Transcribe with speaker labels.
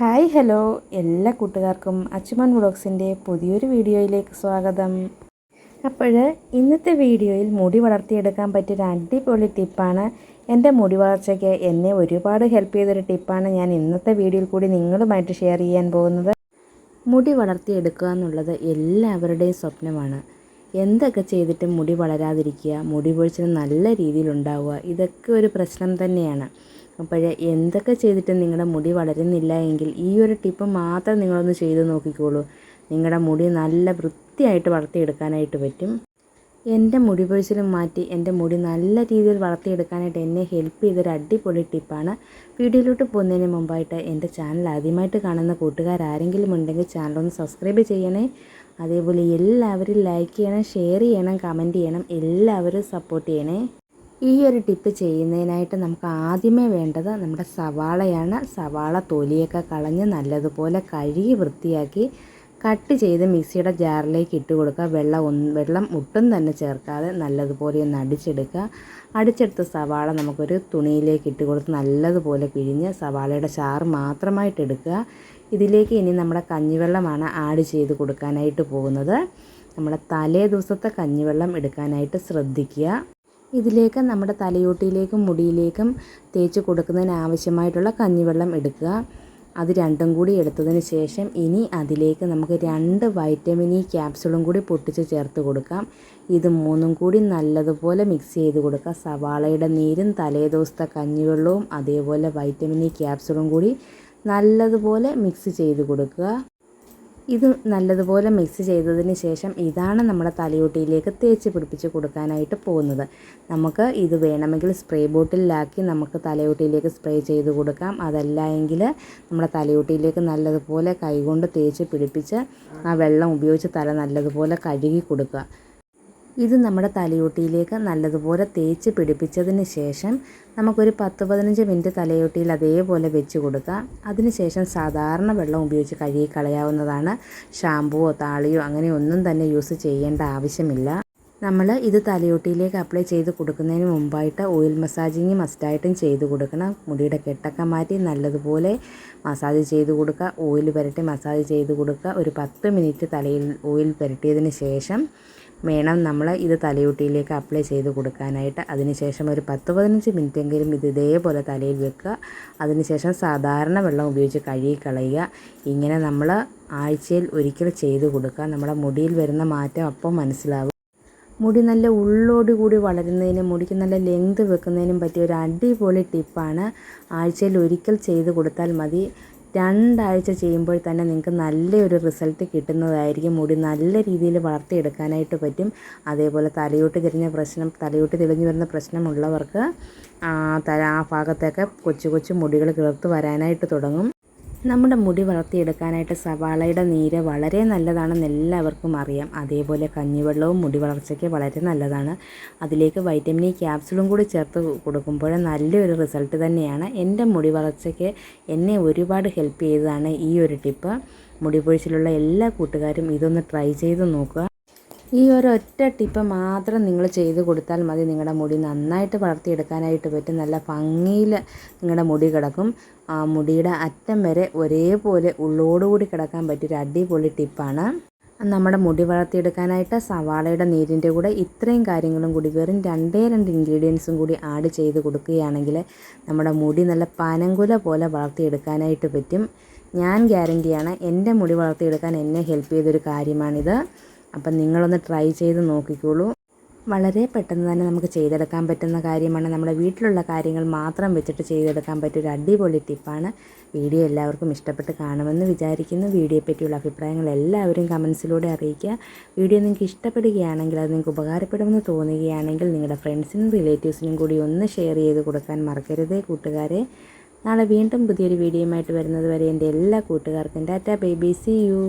Speaker 1: Hi hello. എല്ലാ കൂട്ടുകാർക്കും അച്ചുമൻ വ്ളോഗ്സിന്റെ പുതിയൊരു വീഡിയോയിലേക്ക് സ്വാഗതം. അപ്പോൾ ഇന്നത്തെ വീഡിയോയിൽ മുടി വളർത്തിയെടുക്കാൻ പറ്റിയൊരു അടിപൊളി ടിപ്പാണ് എന്റെ മുടി വളർച്ചയ്ക്ക് എന്നെ ഒരുപാട് ഹെൽപ്പ് ചെയ്തൊരു ടിപ്പാണ് ഞാൻ ഇന്നത്തെ വീഡിയോയിൽ കൂടി നിങ്ങളുമായിട്ട് ഷെയർ ചെയ്യാൻ പോകുന്നത്. മുടി വളർത്തിയെടുക്കുക എന്നുള്ളത് എല്ലാവരുടെയും സ്വപ്നമാണ്. എന്തൊക്കെ ചെയ്തിട്ടും മുടി വളരാതിരിക്കുക മുടി പൊഴിച്ചിന് നല്ല രീതിയിലുണ്ടാവുക ഇതൊക്കെ ഒരു പ്രശ്നം തന്നെയാണ്. അപ്പോൾ എന്തൊക്കെ ചെയ്തിട്ടും നിങ്ങളുടെ മുടി വളരുന്നില്ല എങ്കിൽ ഈ ഒരു ടിപ്പ് മാത്രം നിങ്ങളൊന്ന് ചെയ്ത് നോക്കിക്കോളൂ. നിങ്ങളുടെ മുടി നല്ല വൃത്തിയായിട്ട് വളർത്തിയെടുക്കാനായിട്ട് പറ്റും. എന്റെ മുടി പൊഴിച്ചിലും മാറ്റി എന്റെ മുടി നല്ല രീതിയിൽ വളർത്തിയെടുക്കാനായിട്ട് എന്നെ ഹെൽപ്പ് ചെയ്തൊരു അടിപൊളി ടിപ്പാണ്. വീഡിയോയിലോട്ട് പോകുന്നതിന് മുമ്പായിട്ട് എന്റെ ചാനൽ ആദ്യമായിട്ട് കാണുന്ന കൂട്ടുകാരാരെങ്കിലും ഉണ്ടെങ്കിൽ ചാനൽ ഒന്ന് സബ്സ്ക്രൈബ് ചെയ്യണേ. അതേപോലെ എല്ലാവരും ലൈക്ക് ചെയ്യണം ഷെയർ ചെയ്യണം കമന്റ് ചെയ്യണം എല്ലാവരും സപ്പോർട്ട് ചെയ്യണേ. ഈ ഒരു ടിപ്പ് ചെയ്യുന്നതിനായിട്ട് നമുക്ക് ആദ്യമേ വേണ്ടത് നമ്മുടെ സവാളയാണ്. സവാള തൊലിയൊക്കെ കളഞ്ഞ് നല്ലതുപോലെ കഴുകി വൃത്തിയാക്കി കട്ട് ചെയ്ത് മിക്സിയുടെ ജാറിലേക്ക് ഇട്ട് കൊടുക്കുക. വെള്ളം ഒന്ന് വെള്ളം ഒട്ടും തന്നെ ചേർക്കാതെ നല്ലതുപോലെ ഒന്ന് അടിച്ചെടുക്കുക. അടിച്ചെടുത്ത സവാള നമുക്കൊരു തുണിയിലേക്ക് ഇട്ട് കൊടുത്ത് നല്ലതുപോലെ പിഴിഞ്ഞ് സവാളയുടെ ചാറ് മാത്രമായിട്ട് എടുക്കുക. ഇതിലേക്ക് ഇനി നമ്മുടെ കഞ്ഞിവെള്ളമാണ് ആഡ് ചെയ്ത് കൊടുക്കാനായിട്ട് പോകുന്നത്. നമ്മുടെ തലേ ദിവസത്തെ കഞ്ഞിവെള്ളം എടുക്കാനായിട്ട് ശ്രദ്ധിക്കുക. ഇതിലേക്ക് നമ്മുടെ തലയോട്ടിയിലേക്കും മുടിയിലേക്കും തേച്ച് കൊടുക്കുന്നതിന് ആവശ്യമായിട്ടുള്ള കഞ്ഞിവെള്ളം എടുക്കുക. അത് രണ്ടും കൂടി എടുത്തതിന് ശേഷം ഇനി അതിലേക്ക് നമുക്ക് രണ്ട് വൈറ്റമിൻ ഇ ക്യാപ്സുളും കൂടി പൊട്ടിച്ച് ചേർത്ത് കൊടുക്കാം. ഇത് മൂന്നും കൂടി നല്ലതുപോലെ മിക്സ് ചെയ്ത് കൊടുക്കുക. സവാളയുടെ നീരും തലേ ദിവസത്തെ കഞ്ഞിവെള്ളവും അതേപോലെ വൈറ്റമിൻ ഇ ക്യാപ്സുളും കൂടി നല്ലതുപോലെ മിക്സ് ചെയ്ത് കൊടുക്കുക. ഇത് നല്ലതുപോലെ മിക്സ് ചെയ്തതിന് ശേഷം ഇതാണ് നമ്മുടെ തലയോട്ടിയിലേക്ക് തേച്ച് പിടിപ്പിച്ച് കൊടുക്കാനായിട്ട് പോകുന്നത്. നമുക്ക് ഇത് വേണമെങ്കിൽ സ്പ്രേ ബോട്ടിലാക്കി നമുക്ക് തലയോട്ടിയിലേക്ക് സ്പ്രേ ചെയ്ത് കൊടുക്കാം. അതല്ല എങ്കിൽ നമ്മുടെ തലയോട്ടിയിലേക്ക് നല്ലതുപോലെ കൈകൊണ്ട് തേച്ച് പിടിപ്പിച്ച് ആ വെള്ളം ഉപയോഗിച്ച് തല നല്ലതുപോലെ കഴുകി കൊടുക്കുക. ഇത് നമ്മുടെ തലയോട്ടിയിലേക്ക് നല്ലതുപോലെ തേച്ച് പിടിപ്പിച്ചതിന് ശേഷം നമുക്കൊരു പത്ത് പതിനഞ്ച് മിനിറ്റ് തലയോട്ടിയിൽ അതേപോലെ വെച്ച് കൊടുക്കാം അതിനുശേഷം സാധാരണ വെള്ളം ഉപയോഗിച്ച് കഴുകി കളയാവുന്നതാണ്. ഷാമ്പുവോ താളിയോ അങ്ങനെ ഒന്നും തന്നെ യൂസ് ചെയ്യേണ്ട ആവശ്യമില്ല. നമ്മൾ ഇത് തലയോട്ടിയിലേക്ക് അപ്ലൈ ചെയ്ത് കൊടുക്കുന്നതിന് മുമ്പായിട്ട് ഓയിൽ മസാജിങ് മസ്റ്റായിട്ടും ചെയ്ത് കൊടുക്കണം. മുടിയുടെ കെട്ടൊക്കെ മാറ്റി നല്ലതുപോലെ മസാജ് ചെയ്ത് കൊടുക്കുക. ഓയിൽ പുരട്ടി മസാജ് ചെയ്ത് കൊടുക്കുക. ഒരു പത്ത് മിനിറ്റ് തലയിൽ ഓയിൽ പുരട്ടിയതിന് ശേഷം വേണം നമ്മൾ ഇത് തലയൂട്ടിയിലേക്ക് അപ്ലൈ ചെയ്ത് കൊടുക്കാനായിട്ട്. അതിനുശേഷം ഒരു പത്ത് പതിനഞ്ച് മിനിറ്റെങ്കിലും ഇത് ഇതേപോലെ തലയിൽ വെക്കുക. അതിനുശേഷം സാധാരണ വെള്ളം ഉപയോഗിച്ച് കഴുകി കളയുക ഇങ്ങനെ നമ്മൾ ആഴ്ചയിൽ ഒരിക്കൽ ചെയ്ത് കൊടുക്കുക. നമ്മുടെ മുടിയിൽ വരുന്ന മാറ്റം അപ്പോൾ മനസ്സിലാവും. മുടി നല്ല ഉള്ളോട് കൂടി വളരുന്നതിനും മുടിക്ക് നല്ല ലെങ്ത് വെക്കുന്നതിനും പറ്റിയ ഒരു അടിപൊളി ടിപ്പാണ് ആഴ്ചയിൽ ഒരിക്കൽ ചെയ്ത് കൊടുത്താൽ മതി. രണ്ടാഴ്ച ചെയ്യുമ്പോൾ തന്നെ നിങ്ങൾക്ക് നല്ലൊരു റിസൾട്ട് കിട്ടുന്നതായിരിക്കും. മുടി നല്ല രീതിയിൽ വളർത്തിയെടുക്കാനായിട്ട് പറ്റും. അതേപോലെ തലയോട്ട് തിരിഞ്ഞ പ്രശ്നം തലയോട്ട് തെളിഞ്ഞു വരുന്ന പ്രശ്നമുള്ളവർക്ക് തല ആ ഭാഗത്തൊക്കെ കൊച്ചു കൊച്ചു മുടികൾ കിളിർത്ത് വരാനായിട്ട് തുടങ്ങും. നമ്മുടെ മുടി വളർത്തിയെടുക്കാനായിട്ട് സവാളയുടെ നീര് വളരെ നല്ലതാണെന്ന് എല്ലാവർക്കും അറിയാം. അതേപോലെ കഞ്ഞിവെള്ളവും മുടി വളർച്ചയ്ക്ക് വളരെ നല്ലതാണ്. അതിലേക്ക് വൈറ്റമിൻ ഇ ക്യാപ്സുളും കൂടി ചേർത്ത് കൊടുക്കുമ്പോൾ നല്ലൊരു റിസൾട്ട് തന്നെയാണ്. എന്റെ മുടി വളർച്ചയ്ക്ക് എന്നെ ഒരുപാട് ഹെൽപ്പ് ചെയ്തതാണ് ഈ ഒരു ടിപ്പ് മുടി പൊഴിച്ചിലുള്ള എല്ലാ കൂട്ടുകാരും ഇതൊന്ന് ട്രൈ ചെയ്ത് നോക്കുക. ഈ ഒരു ഒറ്റ ടിപ്പ് മാത്രം നിങ്ങൾ ചെയ്ത് കൊടുത്താൽ മതി. നിങ്ങളുടെ മുടി നന്നായിട്ട് വളർത്തിയെടുക്കാനായിട്ട് പറ്റും. നല്ല ഭംഗിയിൽ നിങ്ങളുടെ മുടി കിടക്കും. ആ മുടിയുടെ അറ്റം വരെ ഒരേപോലെ ഉള്ളോടുകൂടി കിടക്കാൻ പറ്റിയൊരു അടിപൊളി ടിപ്പാണ്. നമ്മുടെ മുടി വളർത്തിയെടുക്കാനായിട്ട് സവാളയുടെ നീരിന്റെ കൂടെ ഇത്രയും കാര്യങ്ങളും കൂടി വെറും രണ്ടേ രണ്ട് ഇൻഗ്രീഡിയൻസും കൂടി ആഡ് ചെയ്ത് കൊടുക്കുകയാണെങ്കിൽ നമ്മുടെ മുടി നല്ല പനങ്കുല പോലെ വളർത്തിയെടുക്കാനായിട്ട് പറ്റും. ഞാൻ ഗ്യാരന്റിയാണ് എന്റെ മുടി വളർത്തിയെടുക്കാൻ എന്നെ ഹെൽപ്പ് ചെയ്തൊരു കാര്യമാണിത്. അപ്പം നിങ്ങളൊന്ന് ട്രൈ ചെയ്ത് നോക്കിക്കോളൂ. വളരെ പെട്ടെന്ന് തന്നെ നമുക്ക് ചെയ്തെടുക്കാൻ പറ്റുന്ന കാര്യമാണ്. നമ്മുടെ വീട്ടിലുള്ള കാര്യങ്ങൾ മാത്രം വെച്ചിട്ട് ചെയ്തെടുക്കാൻ പറ്റിയ ഒരു അടിപൊളി ടിപ്പാണ്. വീഡിയോ എല്ലാവർക്കും ഇഷ്ടപ്പെട്ട് കാണുമെന്ന് വിചാരിക്കുന്നു. വീഡിയോയെ പറ്റിയുള്ള അഭിപ്രായങ്ങൾ എല്ലാവരും കമൻസിലൂടെ അറിയിക്കുക. വീഡിയോ നിങ്ങൾക്ക് ഇഷ്ടപ്പെടുകയാണെങ്കിൽ അത് നിങ്ങൾക്ക് ഉപകാരപ്പെടുമെന്ന് തോന്നുകയാണെങ്കിൽ നിങ്ങളുടെ ഫ്രണ്ട്സിനും റിലേറ്റീവ്സിനും കൂടി ഒന്ന് ഷെയർ ചെയ്ത് കൊടുക്കാൻ മറക്കരുത് കൂട്ടുകാരെ. നാളെ വീണ്ടും പുതിയൊരു വീഡിയോയുമായിട്ട് വരുന്നത് വരെ എന്റെ എല്ലാ കൂട്ടുകാർക്കും ടാറ്റ ബേബി. C U